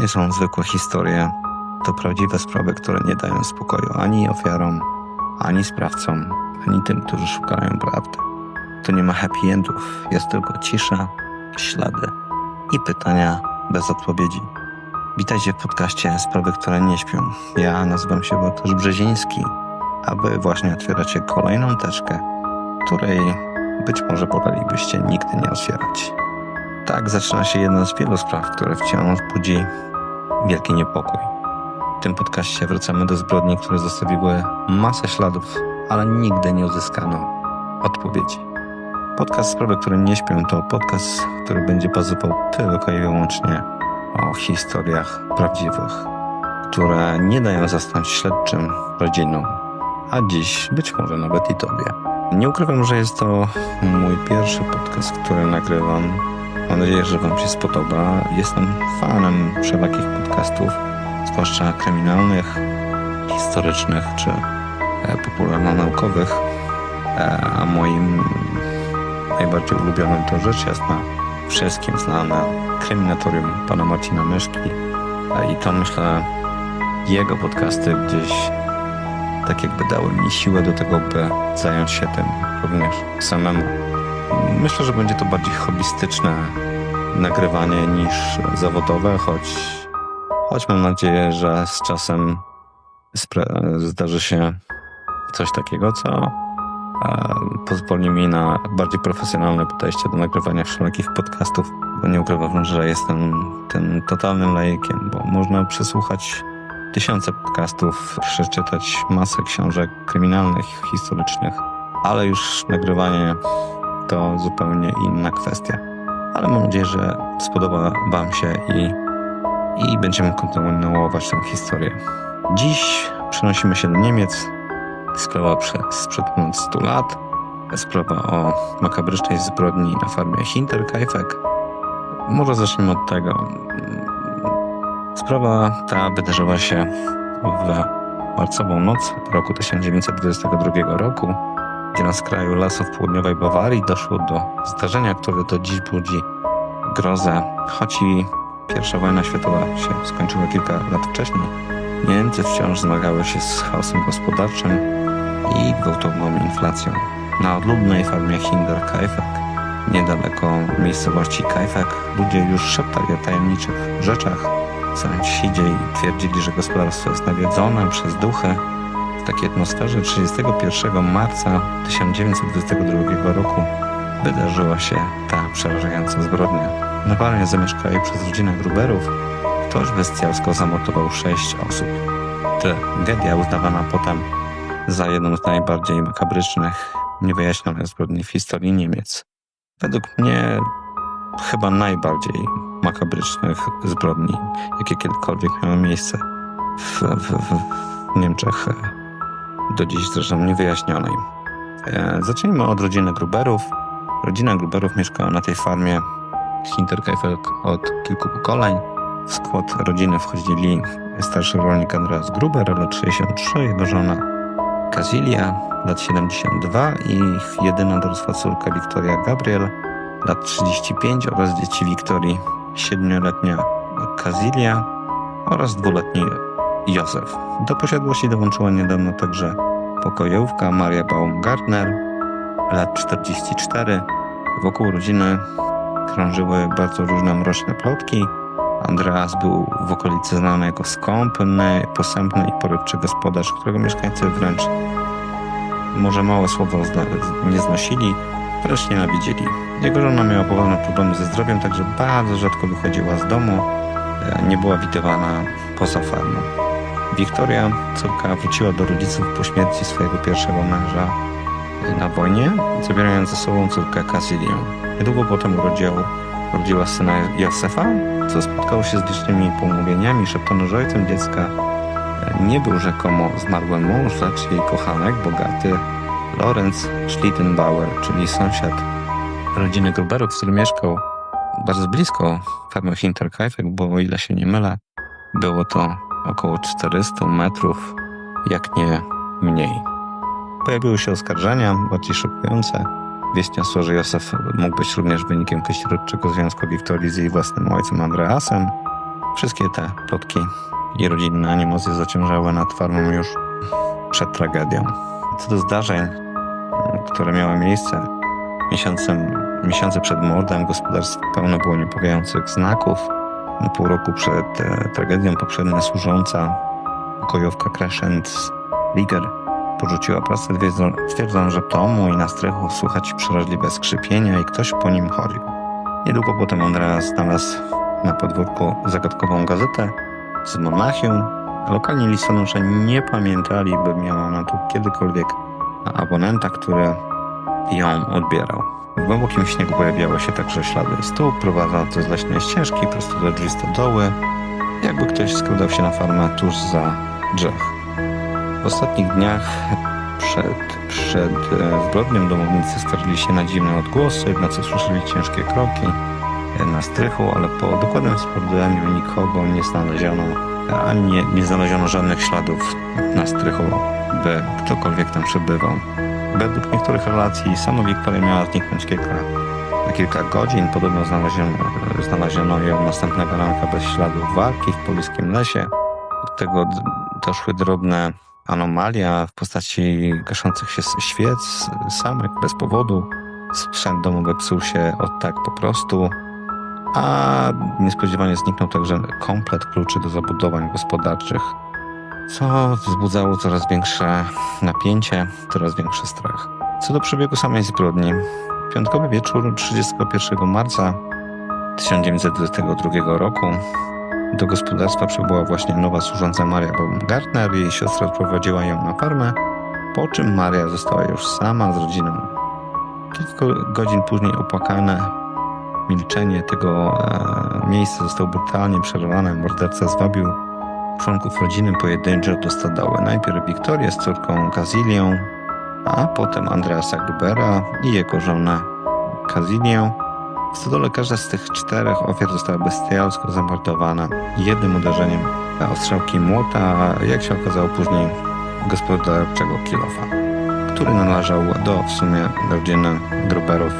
nie są zwykłe historie. To prawdziwe sprawy, które nie dają spokoju ani ofiarom, ani sprawcom, ani tym, którzy szukają prawdy. Tu nie ma happy endów, jest tylko cisza, ślady i pytania bez odpowiedzi. Witajcie w podcaście Sprawy, które nie śpią. Ja nazywam się Bartosz Brzeziński, a wy właśnie otwieracie kolejną teczkę, której być może wolelibyście nigdy nie otwierać. Tak zaczyna się jedna z wielu spraw, które wciąż budzi wielki niepokój. W tym podcaście wracamy do zbrodni, które zostawiły masę śladów, ale nigdy nie uzyskano odpowiedzi. Podcast Sprawy, które nie śpią, to podcast, który będzie bazował tylko i wyłącznie o historiach prawdziwych, które nie dają zasnąć śledczym, rodzinom, a dziś być może nawet i tobie. Nie ukrywam, że jest to mój pierwszy podcast, który nagrywam. Mam nadzieję, że Wam się spodoba. Jestem fanem wszelakich podcastów, zwłaszcza kryminalnych, historycznych czy e, popularno-naukowych. E, a moim najbardziej ulubionym to rzecz jasna wszystkim znane kryminatorium pana Marcina Myszki. E, I to myślę, jego podcasty gdzieś tak jakby dały mi siłę do tego, by zająć się tym również samemu. Myślę, że będzie to bardziej hobbystyczne nagrywanie niż zawodowe, choć, choć mam nadzieję, że z czasem zdarzy się coś takiego, co e, pozwoli mi na bardziej profesjonalne podejście do nagrywania wszelkich podcastów, bo nie ukrywam, że jestem tym totalnym laikiem, bo można przesłuchać tysiące podcastów, przeczytać masę książek kryminalnych, historycznych, ale już nagrywanie to zupełnie inna kwestia. Ale mam nadzieję, że spodoba Wam się i, i będziemy kontynuować tę historię. Dziś przenosimy się do Niemiec. Sprawa sprzed ponad 100 lat. Sprawa o makabrycznej zbrodni na farmie Hinterkaifeck. Może zacznijmy od tego. Sprawa ta wydarzyła się w marcową noc roku 1922 roku, gdzie na skraju lasów południowej Bawarii doszło do zdarzenia, które do dziś budzi grozę. Choć i I wojna światowa się skończyła kilka lat wcześniej, Niemcy wciąż zmagały się z chaosem gospodarczym i gwałtowną inflacją. Na odludnej farmie Hinterkaifeck, niedaleko miejscowości Kaifeck, ludzie już szeptali o tajemniczych rzeczach, Sąsiedzi twierdzili, że gospodarstwo jest nawiedzone przez duchy. W takiej atmosferze 31 marca 1922 roku wydarzyła się ta przerażająca zbrodnia. Na Walnie zamieszkali przez rodzinę Gruberów. Ktoś bestialsko zamordował sześć osób. Tragedia uznawana potem za jedną z najbardziej makabrycznych, niewyjaśnionych zbrodni w historii Niemiec. Według mnie chyba najbardziej makabrycznych zbrodni, jakie kiedykolwiek miały miejsce w, w, w Niemczech, do dziś zresztą niewyjaśnionej. E, zacznijmy od rodziny Gruberów. Rodzina Gruberów mieszkała na tej farmie Hinterkaifeck od kilku pokoleń. W skład rodziny wchodzili starszy rolnik Andreas Gruber, lat 63, jego żona Kazilia, lat 72 i ich jedyna dorosła córka Wiktoria Gabriel, lat 35 oraz dzieci Wiktorii, 7-letnia Kazilia oraz dwuletni Józef. Do posiadłości dołączyła niedawno także pokojówka Maria Baumgartner, lat 44. Wokół rodziny krążyły bardzo różne mroczne plotki. Andreas był w okolicy znany jako skąpny, posępny i porywczy gospodarz, którego mieszkańcy wręcz może małe słowo nie znosili, wręcz nienawidzili. Jego żona miała poważne problemy ze zdrowiem, także bardzo rzadko wychodziła z domu, nie była widywana poza farmą. Wiktoria, córka, wróciła do rodziców po śmierci swojego pierwszego męża na wojnie, zabierając ze sobą córkę Kasilię. Niedługo potem urodził, urodziła syna Józefa, co spotkało się z licznymi pomówieniami. Szeptano, że ojcem dziecka nie był rzekomo zmarły mąż, lecz jej kochanek, bogaty Lorenz Schlittenbauer, czyli sąsiad rodziny Gruberów, który mieszkał bardzo blisko farmy Hinterkaifeck, bo o ile się nie mylę, było to około 400 metrów, jak nie mniej. Pojawiły się oskarżenia, bardziej szokujące. Wieść niosła, że Józef mógł być również wynikiem kościelniczego związku Wiktorii z jej własnym ojcem Andreasem. Wszystkie te plotki i rodzinne animozje zaciążały nad farmą już przed tragedią. Co do zdarzeń, które miały miejsce miesiącem, miesiące przed mordem, gospodarstwo pełno było niepokojących znaków. Na pół roku przed e, tragedią poprzednia służąca pokojówka Crescent Liger porzuciła pracę, twierdząc, że domu i na strychu słychać przeraźliwe skrzypienia i ktoś po nim chodził. Niedługo potem Andreas znalazł na podwórku zagadkową gazetę z Monachium. Lokalni listonosze nie pamiętali, by miała ona tu kiedykolwiek abonenta, który ją odbierał. W głębokim śniegu pojawiały się także ślady stóp prowadzące z leśnej ścieżki prosto do drzwi stodoły, jakby ktoś skradał się na farmę tuż za drzew. W ostatnich dniach przed, przed e, zbrodnią domownicy skarżyli się na dziwne odgłosy, w nocy słyszeli ciężkie kroki e, na strychu, ale po dokładnym sprawdzeniu nikogo nie znaleziono, e, ani nie, nie znaleziono żadnych śladów na strychu, by ktokolwiek tam przebywał. Według niektórych relacji samo Wiktoria miała zniknąć kilka, na kilka godzin. Podobno znaleziono, znaleziono ją następnego ranka bez śladów walki w pobliskim lesie. Do tego doszły drobne anomalia w postaci gaszących się świec samych bez powodu. Sprzęt domowy psuł się od tak po prostu. A niespodziewanie zniknął także komplet kluczy do zabudowań gospodarczych, co wzbudzało coraz większe napięcie, coraz większy strach. Co do przebiegu samej zbrodni, piątkowy wieczór 31 marca 1922 roku do gospodarstwa przybyła właśnie nowa służąca Maria Baumgartner. Jej siostra odprowadziła ją na farmę, po czym Maria została już sama z rodziną. Kilka godzin później opłakane milczenie tego e, miejsca zostało brutalnie przerwane. Morderca zwabił członków rodziny pojedynczo do stodoły. Najpierw Wiktorię z córką Kazilią, a potem Andreasa Grubera i jego żonę Kazilię. W stodole każda z tych czterech ofiar została bestialsko zamordowana jednym uderzeniem ostrzałki młota, a jak się okazało później gospodarczego kilofa, który należał do w sumie rodziny Gruberów,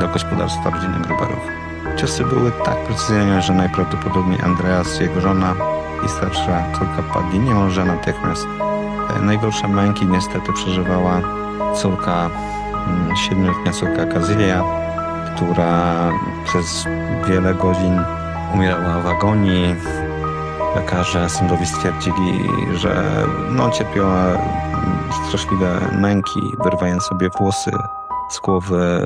do gospodarstwa rodziny Gruberów. Ciosy były tak precyzyjne, że najprawdopodobniej Andreas, jego żona i starsza córka padli niemalże natychmiast. E, Najgorsze męki niestety przeżywała córka, mm, siedmioletnia córka Kazylia, która przez wiele godzin umierała w agonii. Lekarze sądowi stwierdzili, że no, cierpiała mm, straszliwe męki, wyrywając sobie włosy z głowy.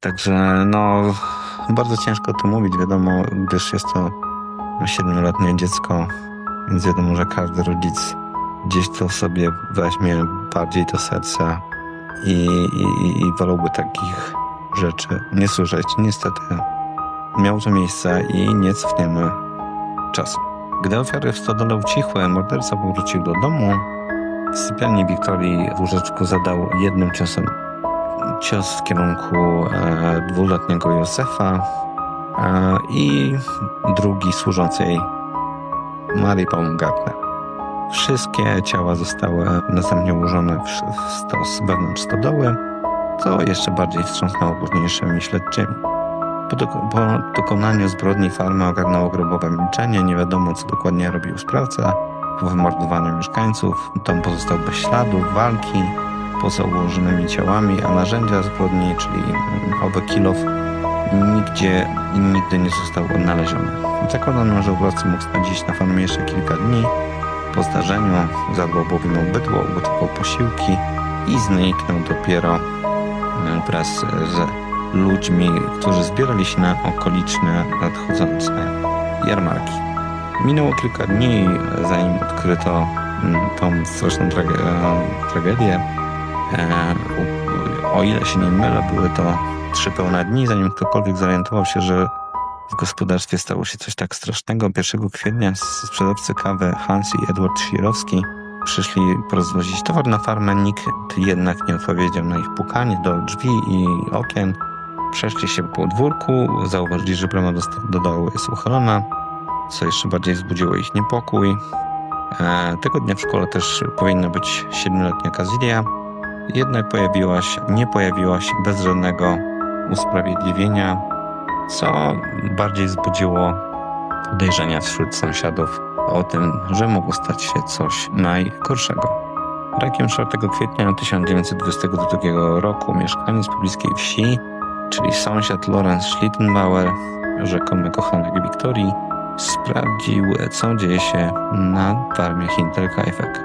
Także no, bardzo ciężko to mówić, wiadomo, gdyż jest to siedmioletnie dziecko, więc wiadomo, że każdy rodzic gdzieś to sobie weźmie bardziej do serca i, i, i- wolałby takich rzeczy nie słyszeć. Niestety miało to miejsce i nie cofniemy czasu. Gdy ofiary w stodole ucichły, morderca powrócił do domu. W sypialni Wiktorii w łóżeczku zadał jednym ciosem cios w kierunku e, dwuletniego Józefa i drugi służącej Marii Baumgartner. Wszystkie ciała zostały następnie ułożone w, stos wewnątrz stodoły, co jeszcze bardziej wstrząsnęło późniejszymi śledczymi. Po, doko- po dokonaniu zbrodni farmy ogarnęło grobowe milczenie, nie wiadomo co dokładnie robił sprawca. Po wymordowaniu mieszkańców dom pozostał bez śladów walki, poza ułożonymi ciałami, a narzędzia zbrodni, czyli owy kilof, nigdzie nigdy nie został odnaleziony. Zakładano, że obrońca mógł spędzić na farmie jeszcze kilka dni. Po zdarzeniu zadbał bowiem o bydło, ugotował posiłki i zniknął dopiero mm, wraz z ludźmi, którzy zbierali się na okoliczne nadchodzące jarmarki. Minęło kilka dni, zanim odkryto tą straszną trage- e, tragedię. E, O ile się nie mylę, były to trzy pełne dni, zanim ktokolwiek zorientował się, że w gospodarstwie stało się coś tak strasznego. 1 kwietnia sprzedawcy kawy Hans i Edward Świrowski przyszli porozwozić towar na farmę. Nikt jednak nie odpowiedział na ich pukanie do drzwi i okien. Przeszli się po podwórku, zauważyli, że brama do dołu jest uchylona, co jeszcze bardziej wzbudziło ich niepokój. E, tego dnia w szkole też powinna być siedmioletnia Kazilia, jednak pojawiła się, nie pojawiła się bez żadnego usprawiedliwienia, co bardziej wzbudziło podejrzenia wśród sąsiadów o tym, że mogło stać się coś najgorszego. Rankiem 4 kwietnia 1922 roku mieszkaniec pobliskiej wsi, czyli sąsiad Lorenz Schlittenbauer, rzekomy kochanek Wiktorii, sprawdził, co dzieje się na farmie Hinterkaifeck.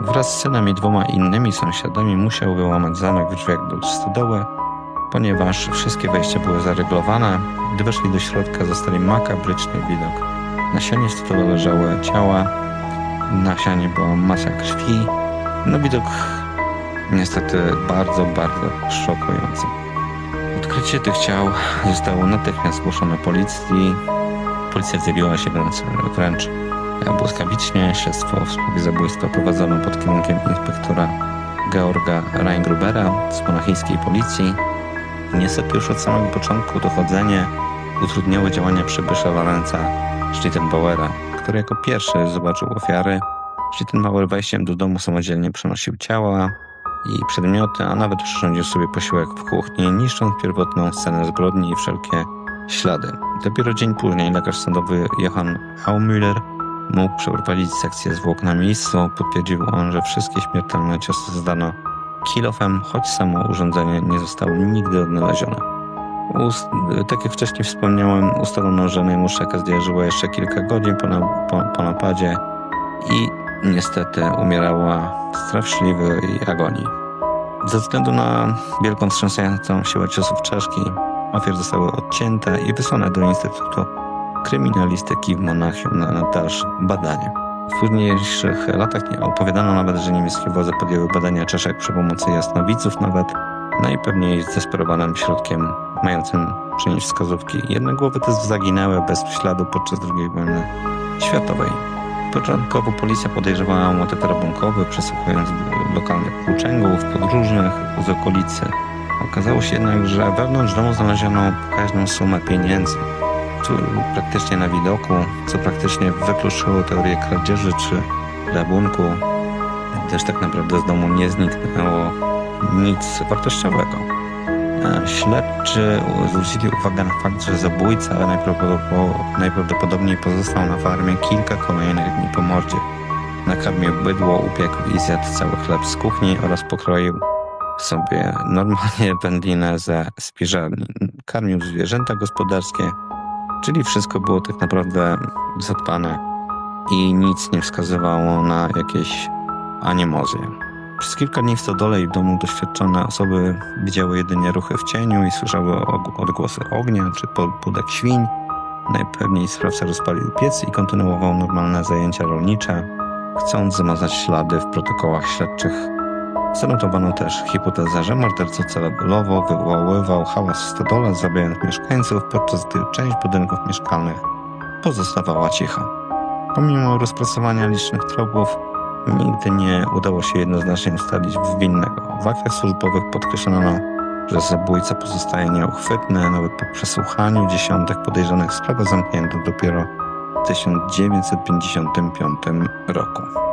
Wraz z synem i dwoma innymi sąsiadami musiał wyłamać zamek w drzwiach do stodoły, ponieważ wszystkie wejścia były zaryglowane. Gdy weszli do środka, zostali makabryczny widok. Na sianie w stodole leżały ciała, na sianie była masa krwi. No widok niestety bardzo, bardzo szokujący. Odkrycie tych ciał zostało natychmiast zgłoszone policji. Policja zjawiła się więc wręcz błyskawicznie. Śledztwo w sprawie zabójstwa prowadzono pod kierunkiem inspektora Georga Reingrubera z monachijskiej policji. Niestety już od samego początku dochodzenie utrudniały działania przybysza Lorenza Schlittenbauera, który jako pierwszy zobaczył ofiary. Schlittenbauer wejściem do domu samodzielnie przenosił ciała i przedmioty, a nawet przyrządził sobie posiłek w kuchni, niszcząc pierwotną scenę zbrodni i wszelkie ślady. Dopiero dzień później lekarz sądowy Johann Aumüller mógł przeprowadzić sekcję zwłok na miejscu. Potwierdził on, że wszystkie śmiertelne ciosy zdano kilofem, choć samo urządzenie nie zostało nigdy odnalezione. Ust, tak jak wcześniej wspomniałem, ustalono, że najmłodsza Kazdia żyła jeszcze kilka godzin po, na, po, po napadzie i niestety umierała w straszliwej agonii. Ze względu na wielką wstrząsającą siłę ciosów czaszki, ofiar zostały odcięte i wysłane do Instytutu Kryminalistyki w Monachium na, dalsze badania. W późniejszych latach nie opowiadano nawet, że niemieckie władze podjęły badania czaszek przy pomocy jasnowidzów nawet, najpewniej zdesperowanym środkiem mającym przynieść wskazówki. Jedne głowy te zaginęły bez śladu podczas II wojny światowej. Początkowo policja podejrzewała motyw rabunkowy, przesłuchując lokalnych włóczęgów, podróżnych z okolicy. Okazało się jednak, że wewnątrz domu znaleziono pokaźną sumę pieniędzy, tu praktycznie na widoku, co praktycznie wykluczyło teorię kradzieży czy rabunku, gdyż tak naprawdę z domu nie zniknęło nic wartościowego. Śledczy zwrócili uwagę na fakt, że zabójca najprawdopod- najprawdopodobniej pozostał na farmie kilka kolejnych dni po mordzie. Nakarmił bydło, upiekł i zjadł cały chleb z kuchni oraz pokroił sobie normalnie wędlinę ze spiżarni. Karmił zwierzęta gospodarskie, czyli wszystko było tak naprawdę zadbane i nic nie wskazywało na jakieś animozje. Przez kilka dni w stodole i w domu doświadczone osoby widziały jedynie ruchy w cieniu i słyszały odgłosy ognia czy pudek świń. Najpewniej sprawca rozpalił piec i kontynuował normalne zajęcia rolnicze, chcąc zamazać ślady w protokołach śledczych. Zanotowano też hipotezę, że morderca celowo wywoływał hałas w stodole, zabijając mieszkańców, podczas gdy część budynków mieszkalnych pozostawała cicha. Pomimo rozpracowania licznych tropów, nigdy nie udało się jednoznacznie ustalić winnego. W aktach służbowych podkreślono, że zabójca pozostaje nieuchwytny, nawet po przesłuchaniu dziesiątek podejrzanych sprawę zamknięto dopiero w 1955 roku.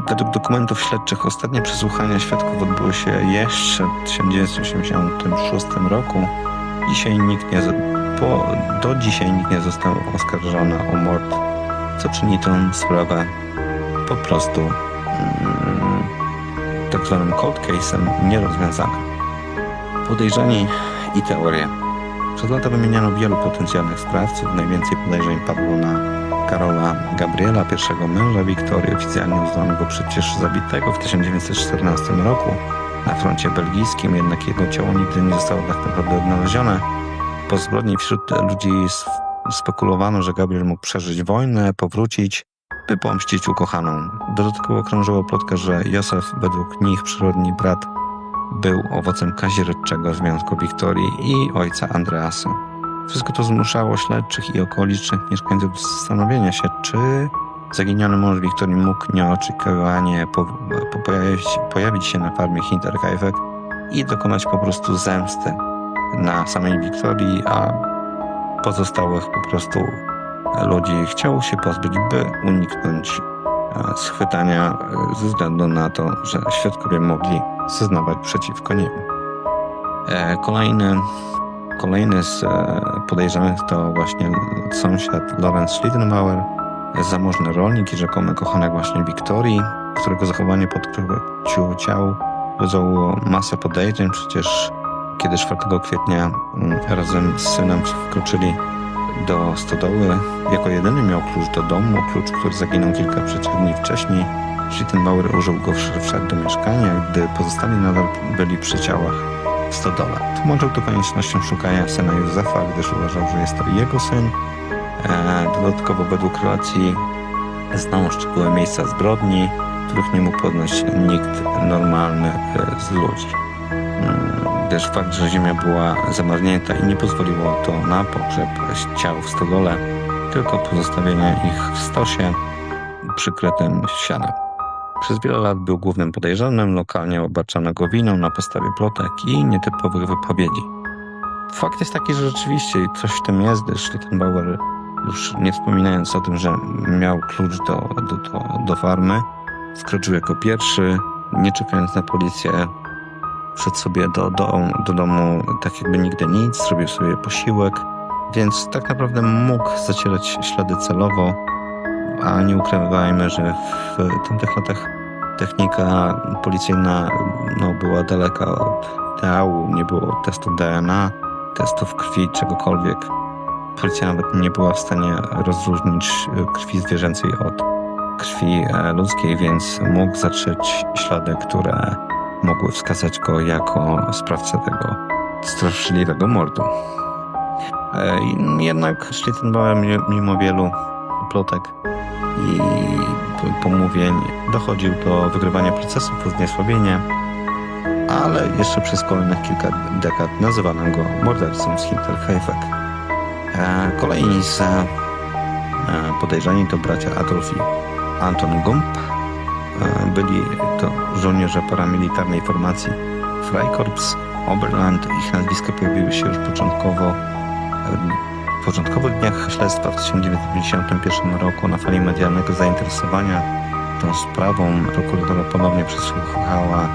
Według dokumentów śledczych ostatnie przesłuchania świadków odbyły się jeszcze w 1986 roku. Dzisiaj nikt nie, po, do dzisiaj nikt nie został oskarżony o mord, co czyni tę sprawę po prostu mm, tak zwanym cold case'em nierozwiązanym. Podejrzani i teorie. Przez lata wymieniano wielu potencjalnych sprawców. Najwięcej podejrzeń padło na Karola Gabriela, pierwszego męża Wiktorii, oficjalnie uznanego przecież zabitego w 1914 roku na froncie belgijskim, jednak jego ciało nigdy nie zostało tak naprawdę odnalezione. Po zbrodni wśród ludzi spekulowano, że Gabriel mógł przeżyć wojnę, powrócić, by pomścić ukochaną. Dodatkowo krążyła plotka, że Józef, według nich przyrodni brat, był owocem kazirodczego związku Wiktorii i ojca Andreasa. Wszystko to zmuszało śledczych i okolicznych mieszkańców do zastanowienia się, czy zaginiony mąż Wiktorii mógł nieoczekiwanie po, po pojawić, pojawić się na farmie Hinterkaifeck i dokonać po prostu zemsty na samej Wiktorii, a pozostałych po prostu ludzi chciał się pozbyć, by uniknąć e, schwytania e, ze względu na to, że świadkowie mogli zeznawać przeciwko niemu. E, Kolejny Kolejny z e, podejrzanych to właśnie sąsiad Lorenz Schlittenbauer, zamożny rolnik i rzekomy kochanek właśnie Wiktorii, którego zachowanie po odkryciu ciał wywołało masę podejrzeń. Przecież kiedy 4 kwietnia mm, razem z synem wkroczyli do stodoły, jako jedyny miał klucz do domu, klucz, który zaginął kilka dni wcześniej. Schlittenbauer użył go, wszedł do mieszkania, gdy pozostali nadal byli przy ciałach w stodole. Tłumaczył to koniecznością szukania syna Józefa, gdyż uważał, że jest to jego syn. E, dodatkowo według relacji znał szczegóły miejsca zbrodni, których nie mógł poznać nikt normalny e, z ludzi. Mm, Gdyż fakt, że ziemia była zamarznięta i nie pozwoliło to na pogrzeb ciał w stodole, tylko pozostawienie ich w stosie przykrytym sianem. Przez wiele lat był głównym podejrzanym, lokalnie obarczano go winą na podstawie plotek i nietypowych wypowiedzi. Fakt jest taki, że rzeczywiście coś w tym jest, gdyż Schlittenbauer, już nie wspominając o tym, że miał klucz do, do, do, do farmy, wkroczył jako pierwszy, nie czekając na policję, wszedł sobie do, do, do domu tak jakby nigdy nic, zrobił sobie posiłek, więc tak naprawdę mógł zacierać ślady celowo, a nie ukrywajmy, że w tamtych latach technika policyjna no, była daleka od ideału, nie było testu DNA, testów krwi, czegokolwiek. Policja nawet nie była w stanie rozróżnić krwi zwierzęcej od krwi e, ludzkiej, więc mógł zatrzeć ślady, które mogły wskazać go jako sprawcę tego straszliwego mordu. E, Jednak Schlittenbauer mimo wielu plotek i pomówień dochodził do wygrywania procesów o zniesławienie, ale jeszcze przez kolejnych kilka dekad nazywano go mordercą z Hinterkaifeck. E, Kolejni z e, podejrzani to bracia Adolf i Anton Gump. E, Byli to żołnierze paramilitarnej formacji Freikorps Oberland. Ich nazwiska pojawiły się już początkowo początkowych dniach śledztwa w 1951 roku na fali medialnego zainteresowania tą sprawą prokuratura ponownie przesłuchała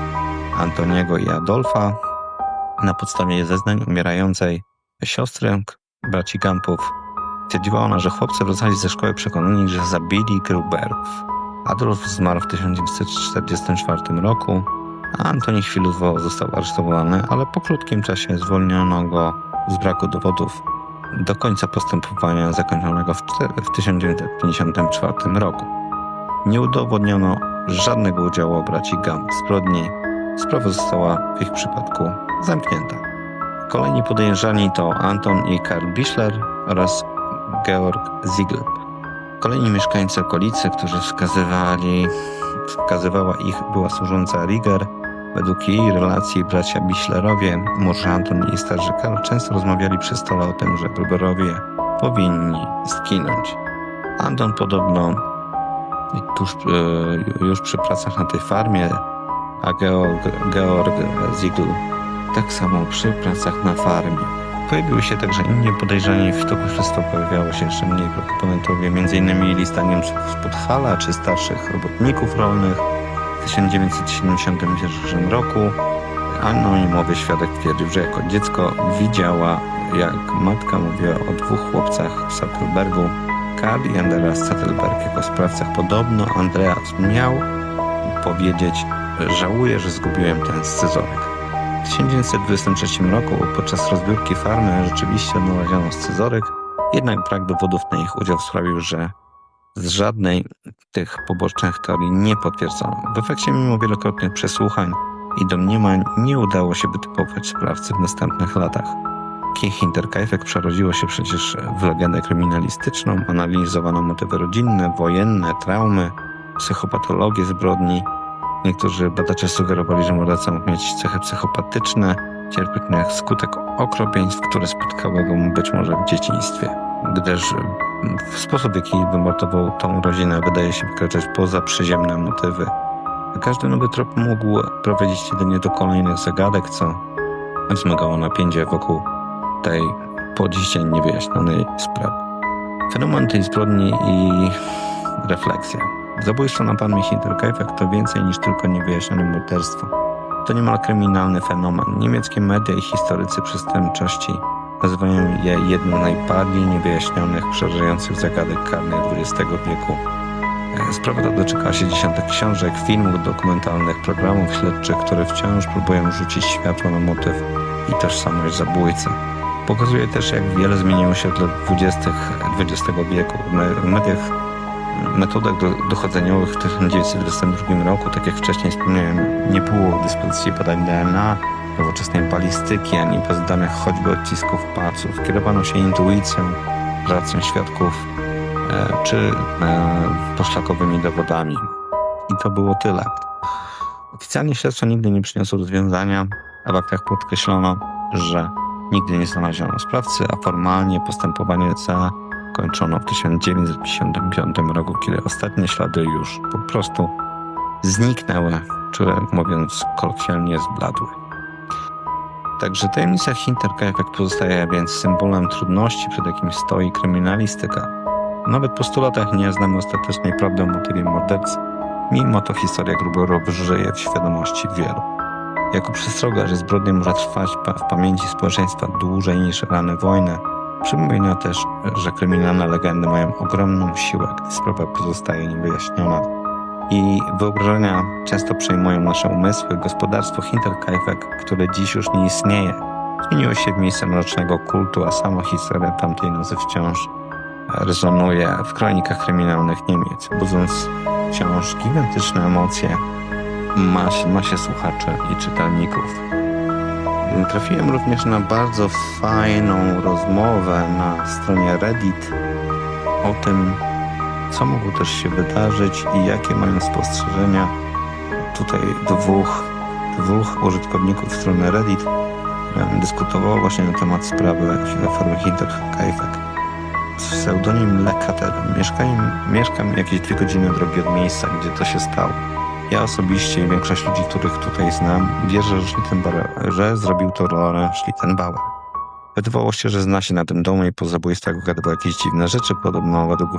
Antoniego i Adolfa na podstawie zeznań umierającej siostry braci Gampów. Twierdziła ona, że chłopcy wracali ze szkoły przekonani, że zabili Gruberów. Adolf zmarł w 1944 roku, a Antoni chwilowo został aresztowany, ale po krótkim czasie zwolniono go z braku dowodów do końca postępowania zakończonego w, w 1954 roku. Nie udowodniono żadnego udziału braci Gump w zbrodni. Sprawa została w ich przypadku zamknięta. Kolejni podejrzani to Anton i Karl Bischler oraz Georg Ziegel. Kolejni mieszkańcy okolicy, którzy wskazywali, wskazywała ich była służąca Rieger. Według jej relacji bracia Bischlerowie, młodszy Anton i starszy Karl często rozmawiali przy stole o tym, że Gruberowie powinni zginąć. Anton podobno tuż, e, już przy pracach na tej farmie, a Georg, Georg Ziegel tak samo przy pracach na farmie. Pojawiły się także inni podejrzani, w toku śledztwa pojawiało się jeszcze mniej proponentowie, m.in. lista Niemców z Podhala czy starszych robotników rolnych. W 1971 roku anonimowy świadek twierdził, że jako dziecko widziała, jak matka mówiła o dwóch chłopcach w Sattelbergu, Karl i Andreas Sattelberg jako sprawcach. Podobno Andreas miał powiedzieć, żałuję, że zgubiłem ten scyzoryk. W 1923 roku podczas rozbiórki farmy rzeczywiście odnaleziono scyzoryk, jednak brak dowodów na ich udział sprawił, że z żadnej tych pobocznych teorii nie potwierdzono. W efekcie mimo wielokrotnych przesłuchań i domniemań nie udało się wytypować sprawcy w następnych latach. Hinterkaifeck przerodziło się przecież w legendę kryminalistyczną, analizowano motywy rodzinne, wojenne, traumy, psychopatologię zbrodni, Niektórzy badacze sugerowali, że morderca mógł mieć cechy psychopatyczne, cierpieć na skutek okropieństw, które spotkały go być może w dzieciństwie. Gdyż sposób, w jaki wymordował tą rodzinę, wydaje się wykraczać poza przyziemne motywy. Każdy nowy trop mógł prowadzić jedynie do kolejnych zagadek, co wzmagało napięcie wokół tej po dzień niewyjaśnionej sprawy. Fenomen tej zbrodni i refleksja. Zabójstwo na farmie Hinterkaifeck to więcej niż tylko niewyjaśnione morderstwo. To niemal kryminalny fenomen. Niemieckie media i historycy przestępczości Nazywają je jedną najbardziej niewyjaśnionych, przeżających zagadek karnych XX wieku. E, Sprawa ta doczekała się dziesiątek książek, filmów dokumentalnych, programów śledczych, które wciąż próbują rzucić światło na motyw i tożsamość zabójcy. Pokazuje też, jak wiele zmieniło się od lat 20. XX wieku. W mediach, metodach do, dochodzeniowych w 1922 roku, tak jak wcześniej wspomniałem, nie było dyspozycji badań DNA, nowoczesnej balistyki, ani bazdanych choćby odcisków palców. Kierowano się intuicją, relacją świadków e, czy e, poszlakowymi dowodami. I to było tyle. Oficjalnie śledztwo nigdy nie przyniosło rozwiązania, a w aktach podkreślono, że nigdy nie znaleziono sprawcy, a formalnie postępowanie zakończono w 1955 roku, kiedy ostatnie ślady już po prostu zniknęły, czy mówiąc kolokwialnie zbladły. Także tajemnica Hinterkaifeck pozostaje więc symbolem trudności, przed jakim stoi kryminalistyka. Nawet po 100 latach nie znamy ostatecznej prawdy o motywie mordercy, mimo to historia grubo żyje w świadomości wielu. Jako przestroga, że zbrodnia może trwać w pamięci społeczeństwa dłużej niż rany wojny, przypomina też, że kryminalne legendy mają ogromną siłę, gdy sprawa pozostaje niewyjaśniona. I wyobrażenia często przejmują nasze umysły. Gospodarstwo Hinterkaifeck, które dziś już nie istnieje, zmieniło się w miejsce mrocznego kultu, a sama historia tamtej nocy wciąż rezonuje w kronikach kryminalnych Niemiec, budząc wciąż gigantyczne emocje masie, masie słuchaczy i czytelników. Trafiłem również na bardzo fajną rozmowę na stronie Reddit o tym, co mogło też się wydarzyć i jakie mają spostrzeżenia tutaj dwóch, dwóch użytkowników strony Reddit dyskutowało właśnie na temat sprawy firmy Hinterkaifeck. Pseudonim Lekater. Mieszkam, mieszkam jakieś dwie godziny drogi od miejsca, gdzie to się stało. Ja osobiście i większość ludzi, których tutaj znam, wierzę, że, że zrobił to Lorenz Schlittenbauer. Wydawało się, że zna się na tym domu i po zabójstwach wygadywał jakieś dziwne rzeczy. Podobno według,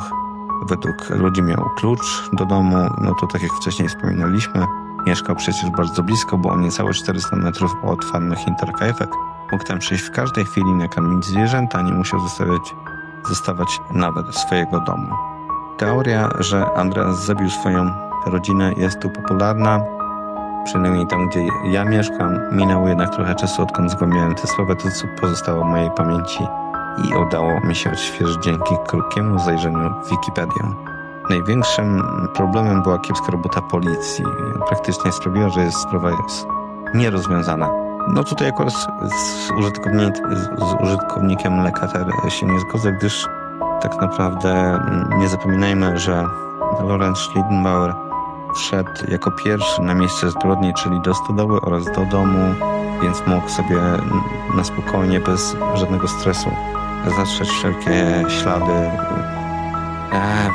według ludzi miał klucz do domu. No to tak jak wcześniej wspominaliśmy, mieszkał przecież bardzo blisko, bo niecałe 400 metrów od farmy Hinterkaifeck. Mógł tam przyjść w każdej chwili, nakarmić zwierzęta, nie musiał zostawiać, zostawać nawet swojego domu. Teoria, że Andreas zabił swoją rodzinę jest tu popularna, przynajmniej tam, gdzie ja mieszkam. Minęło jednak trochę czasu, odkąd zgłębiałem tę sprawę, to co pozostało w mojej pamięci i udało mi się odświeżyć dzięki krótkiemu zajrzeniu w Wikipedię. Największym problemem była kiepska robota policji. Praktycznie sprawiła, że jest, sprawa jest nierozwiązana. No tutaj akurat z, użytkownik, z użytkownikiem Lekater się nie zgodzę, gdyż tak naprawdę mm, nie zapominajmy, że Lorenz Schlittenbauer wszedł jako pierwszy na miejsce zbrodni, czyli do stodoły oraz do domu, więc mógł sobie mm, na spokojnie, bez żadnego stresu zatrzeć wszelkie ślady.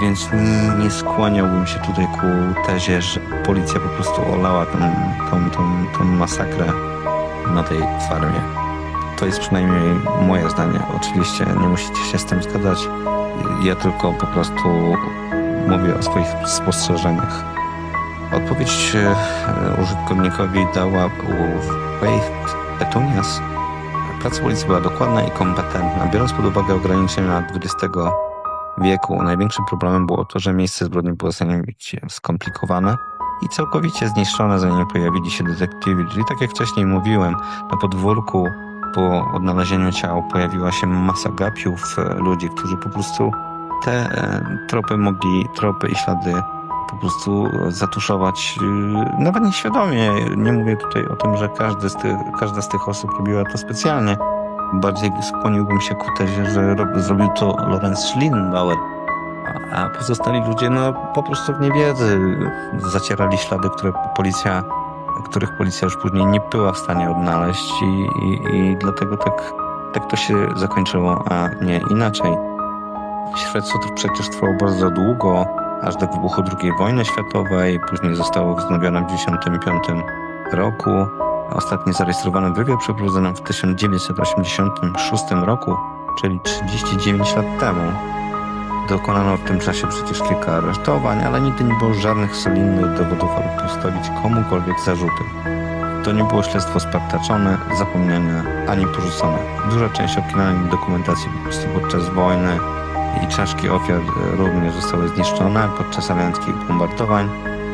Więc n- nie skłaniałbym się tutaj ku tezie, że policja po prostu olała tą, tą, tą, tą masakrę na tej farmie. To jest przynajmniej moje zdanie. Oczywiście nie musicie się z tym zgadzać. Ja tylko po prostu mówię o swoich spostrzeżeniach. Odpowiedź e, użytkownikowi dała Faith Petunias. Praca policji była dokładna i kompetentna. Biorąc pod uwagę ograniczenia XX wieku, największym problemem było to, że miejsce zbrodni było całkowicie skomplikowane i całkowicie zniszczone, zanim pojawili się detektywi. Czyli tak jak wcześniej mówiłem, na podwórku po odnalezieniu ciał pojawiła się masa gapiów, e, ludzi, którzy po prostu te e, tropy mogli, tropy i ślady po prostu zatuszować yy, nawet nieświadomie. Nie mówię tutaj o tym, że każdy z każda z tych osób robiła to specjalnie. Bardziej skłoniłbym się ku tezie, że rob, zrobił to Lorenz Schlittenbauer. A, pozostali ludzie, no po prostu w niewiedzy zacierali ślady, które policja, których policja już później nie była w stanie odnaleźć i, i, i dlatego tak, tak to się zakończyło, a nie inaczej. Śledztwo to przecież trwało bardzo długo, aż do wybuchu II wojny światowej. Później zostało wznowione w 1955 roku. Ostatni zarejestrowany wywiad przeprowadzono w 1986 roku, czyli 39 lat temu. Dokonano w tym czasie przecież kilka aresztowań, ale nigdy nie było żadnych solidnych dowodów, aby postawić komukolwiek zarzuty. To nie było śledztwo spartaczone, zapomniane ani porzucone. Duża część oryginalnej dokumentacji po prostu podczas wojny i czaszki ofiar e, również zostały zniszczone podczas alianckich bombardowań.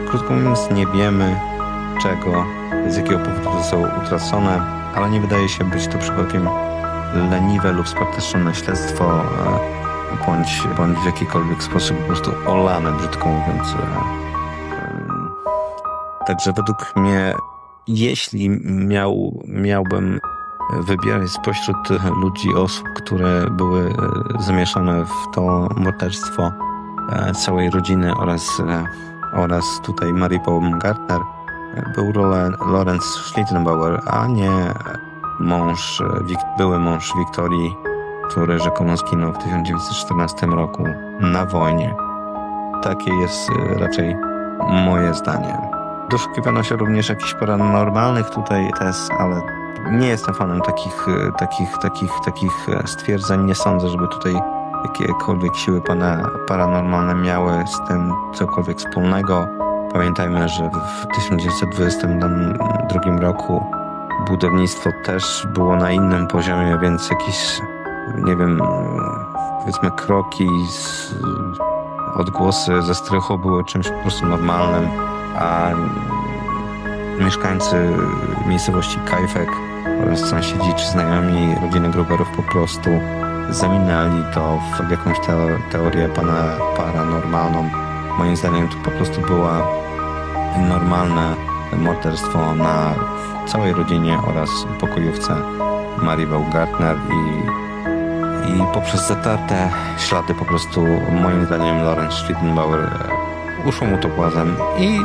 Krótko mówiąc, nie wiemy czego, z jakiego powodu zostały utracone, ale nie wydaje się być to przypadkiem leniwe lub spartaczone śledztwo, e, bądź, bądź w jakikolwiek sposób po prostu olane, brzydko mówiąc. e. Także według mnie, jeśli miał, miałbym wybierać spośród ludzi, osób, które były e, zamieszane w to morderstwo e, całej rodziny oraz, e, oraz tutaj Mary Baumgartner, był Lorenz Schlittenbauer, a nie mąż, były mąż Wiktorii, który rzekomo zginął w 1914 roku na wojnie. Takie jest raczej moje zdanie. Doszukiwano się również jakichś paranormalnych tutaj tez, ale nie jestem fanem takich, e, takich, takich, takich e, stwierdzeń. Nie sądzę, żeby tutaj jakiekolwiek siły pana, paranormalne miały z tym cokolwiek wspólnego. Pamiętajmy, że w 1922 roku budownictwo też było na innym poziomie, więc jakieś, nie wiem, powiedzmy kroki, z, odgłosy ze strychu były czymś po prostu normalnym, a mieszkańcy miejscowości Kajfek oraz sąsiedzi czy znajomi rodziny Gruberów po prostu zamieniali to w jakąś teo- teorię pana, paranormalną. Moim zdaniem to po prostu była normalne morderstwo na całej rodzinie oraz pokojówce Marii Baumgartner i, i poprzez zatarte ślady po prostu moim zdaniem Lorenz Schlittenbauer e, uszło mu to głazem i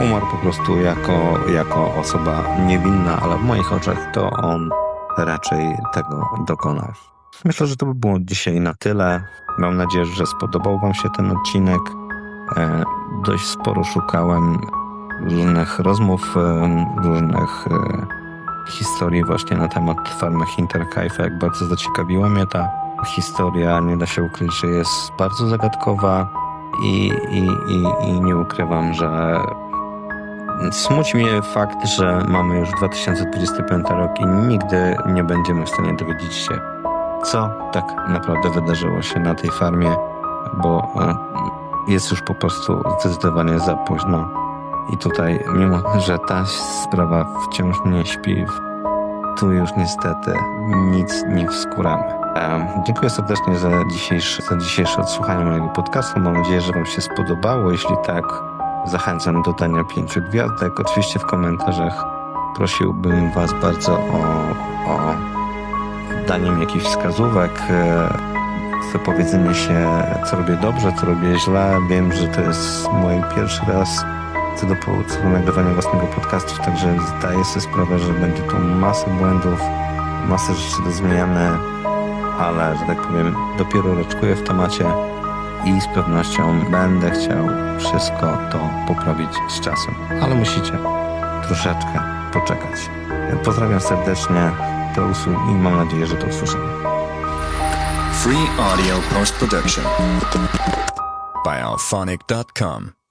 umarł po prostu jako, jako osoba niewinna, ale w moich oczach to on raczej tego dokonał. Myślę, że to by było dzisiaj na tyle. Mam nadzieję, że spodobał Wam się ten odcinek. E, dość sporo szukałem różnych rozmów, e, różnych e, historii właśnie na temat farmy Hinterkaifeck. Bardzo zaciekawiła mnie ta historia. Nie da się ukryć, że jest bardzo zagadkowa i, i, i, i nie ukrywam, że smuci mnie fakt, że mamy już 2025 rok i nigdy nie będziemy w stanie dowiedzieć się, co tak naprawdę wydarzyło się na tej farmie, bo e, jest już po prostu zdecydowanie za późno. I tutaj, mimo że ta sprawa wciąż mnie śpi, tu już niestety nic nie wskuramy. Em, Dziękuję serdecznie za dzisiejsze, za dzisiejsze odsłuchanie mojego podcastu. Mam nadzieję, że Wam się spodobało. Jeśli tak, zachęcam do dania pięciu gwiazdek. Oczywiście w komentarzach prosiłbym Was bardzo o, o danie mi jakichś wskazówek, e, wypowiedzenie się, co robię dobrze, co robię źle. Wiem, że to jest mój pierwszy raz co do, co do nagrywania własnego podcastu, także zdaję sobie sprawę, że będzie tu masę błędów, masę rzeczy do zmiany, ale, że tak powiem, dopiero raczkuję w temacie i z pewnością będę chciał wszystko to poprawić z czasem. Ale musicie troszeczkę poczekać. Pozdrawiam serdecznie do usług i mam nadzieję, że do usłyszenia. Free audio post production by alphonic.com.